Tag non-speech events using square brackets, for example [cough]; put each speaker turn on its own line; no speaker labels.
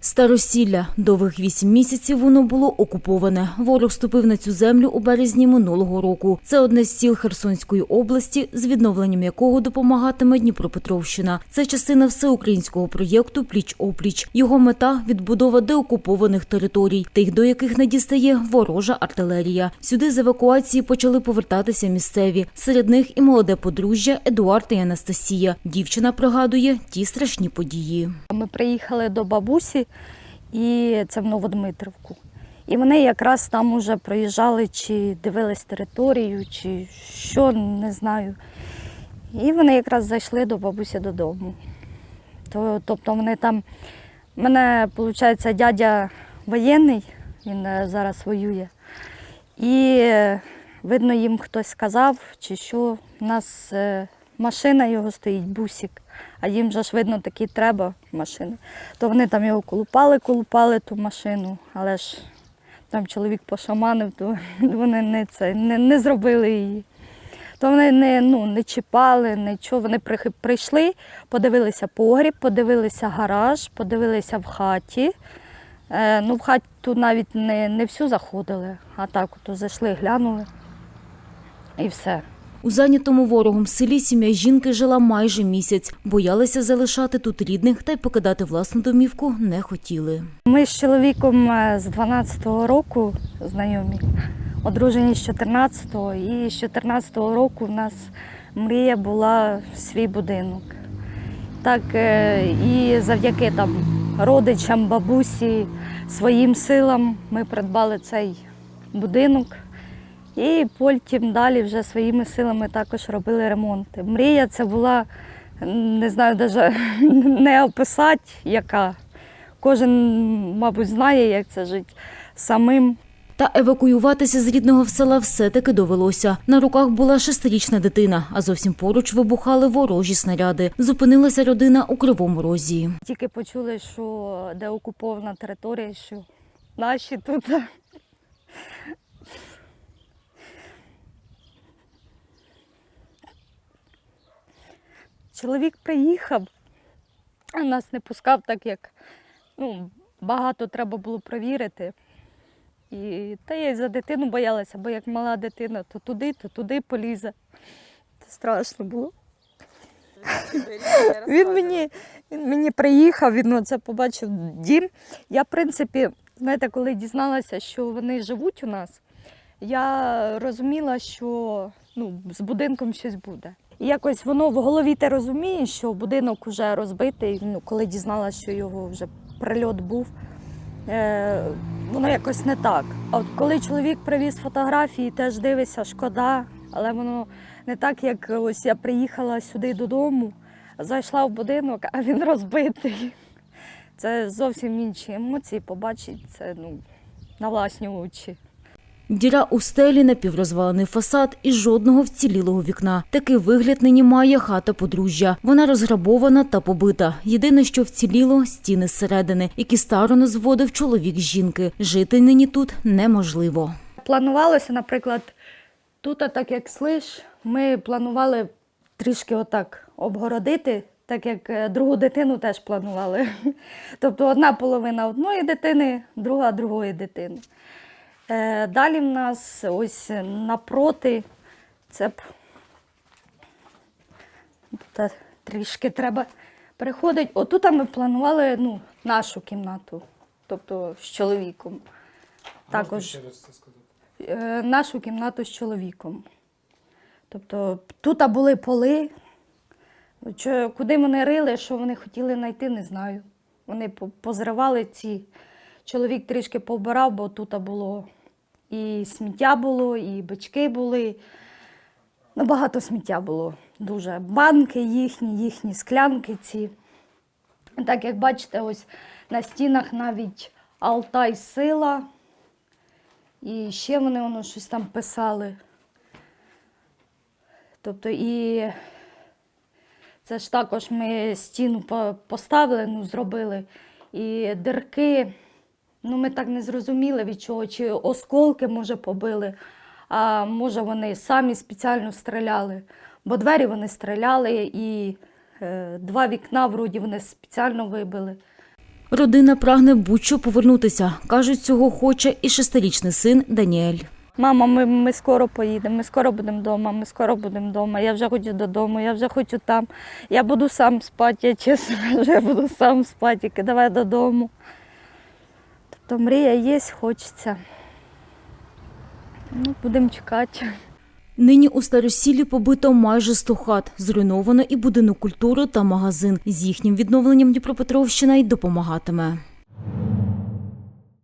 Старосілля. Довгих вісім місяців воно було окуповане. Ворог вступив на цю землю у березні минулого року. Це одне з сіл Херсонської області, з відновленням якого допомагатиме Дніпропетровщина. Це частина всеукраїнського проєкту Пліч-опліч. Його мета відбудова деокупованих територій, тих, до яких не дістає ворожа артилерія. Сюди з евакуації почали повертатися місцеві. Серед них і молоде подружжя Едуард і Анастасія. Дівчина пригадує ті страшні події.
Ми приїхали до бабусі, і це в Новодмитрівку. І вони якраз там уже проїжджали, чи дивились територію, чи що, не знаю. І вони якраз зайшли до бабусі додому. То, тобто вони там, в мене, виходить, дядя воєнний, він е, зараз воює. І е, видно, їм хтось сказав, чи що, у нас е, машина його стоїть, бусик, а їм же ж видно такі треба машини. То вони там його колупали, колупали ту машину, але ж там чоловік пошаманив, то [laughs] вони не, це, не, не зробили її. То вони не, ну, не чіпали, нічого. Вони прийшли, подивилися погріб, подивилися гараж, подивилися в хаті. Е, ну, в хату навіть не, не всю заходили, а так от зайшли, глянули і все.
У зайнятому ворогом селі сім'я жінки жила майже місяць. Боялися залишати тут рідних та й покидати власну домівку не хотіли.
Ми з чоловіком е, з 12-го року знайомі, одружені з 14-го, і з 14-го року в нас мрія була свій будинок. Так е, і завдяки там родичам, бабусі, своїм силам ми придбали цей будинок. І потім далі вже своїми силами також робили ремонти. Мрія це була, не знаю, навіть [laughs] не описати, яка. Кожен, мабуть, знає, як це жити самим.
Та евакуюватися з рідного села все-таки довелося. На руках була шестирічна дитина, а зовсім поруч вибухали ворожі снаряди. Зупинилася родина у Кривому Розі.
Тільки почули, що де окупована територія, що наші тут. Чоловік приїхав, а нас не пускав, так як ну, багато треба було перевірити. І та я й за дитину боялася, бо як мала дитина, то туди, то туди полізе. Це страшно було. Він мені, він мені приїхав, він оце побачив дім. Я, в принципі, знаєте, коли дізналася, що вони живуть у нас, я розуміла, що ну, з будинком щось буде. І якось воно в голові ти розумієш, що будинок вже розбитий. Ну, коли дізналася, що його вже прильот був, е, воно якось не так. А от коли чоловік привіз фотографії, теж дивишся, шкода, але воно не так, як ось я приїхала сюди додому, зайшла в будинок, а він розбитий. Це зовсім інші емоції, побачить це ну, на власні очі.
Діра у стелі, напіврозвалений фасад і жодного вцілілого вікна. Такий вигляд нині має хата подружжя. Вона розграбована та побита. Єдине, що вціліло – стіни зсередини, які старано зводив чоловік жінки. Жити нині тут неможливо.
Планувалося, наприклад, тут, так як слиш, ми планували трішки отак обгородити, так як е, другу дитину теж планували. [laughs] Тобто одна половина одної дитини, друга другої дитини. Е, Далі в нас ось напроти, це б та трішки треба переходити. Отут ми планували ну, нашу кімнату, тобто з чоловіком. Також
ще це сказати?
е, нашу кімнату з чоловіком. Тобто тут були поли. Куди вони рили, що вони хотіли знайти, не знаю. Вони позривали ці. Чоловік трішки повбирав, бо тут було і сміття було, і бички були. Ну, багато сміття було. Дуже. Банки їхні, їхні склянки ці. Так як бачите, ось на стінах навіть Алтай сила. І ще вони воно щось там писали. Тобто і це ж також ми стіну поставили, ну, зробили. І дирки, ну ми так не зрозуміли від чого, чи осколки, може, побили, а може вони самі спеціально стріляли. Бо двері вони стріляли і е, два вікна вроді вони спеціально вибили.
Родина прагне будь-що повернутися. Кажуть, цього хоче і шестирічний син Даніель.
Мама, ми, ми скоро поїдемо, ми скоро будемо вдома, ми скоро будемо вдома. Я вже хочу додому, я вже хочу там. Я буду сам спати, я чесно я буду сам спати, давай додому. Тобто мрія є, хочеться. Ну, будемо чекати.
Нині у Старосіллі побито майже 100 хат. Зруйновано і будинок культури та магазин. З їхнім відновленням Дніпропетровщина й допомагатиме.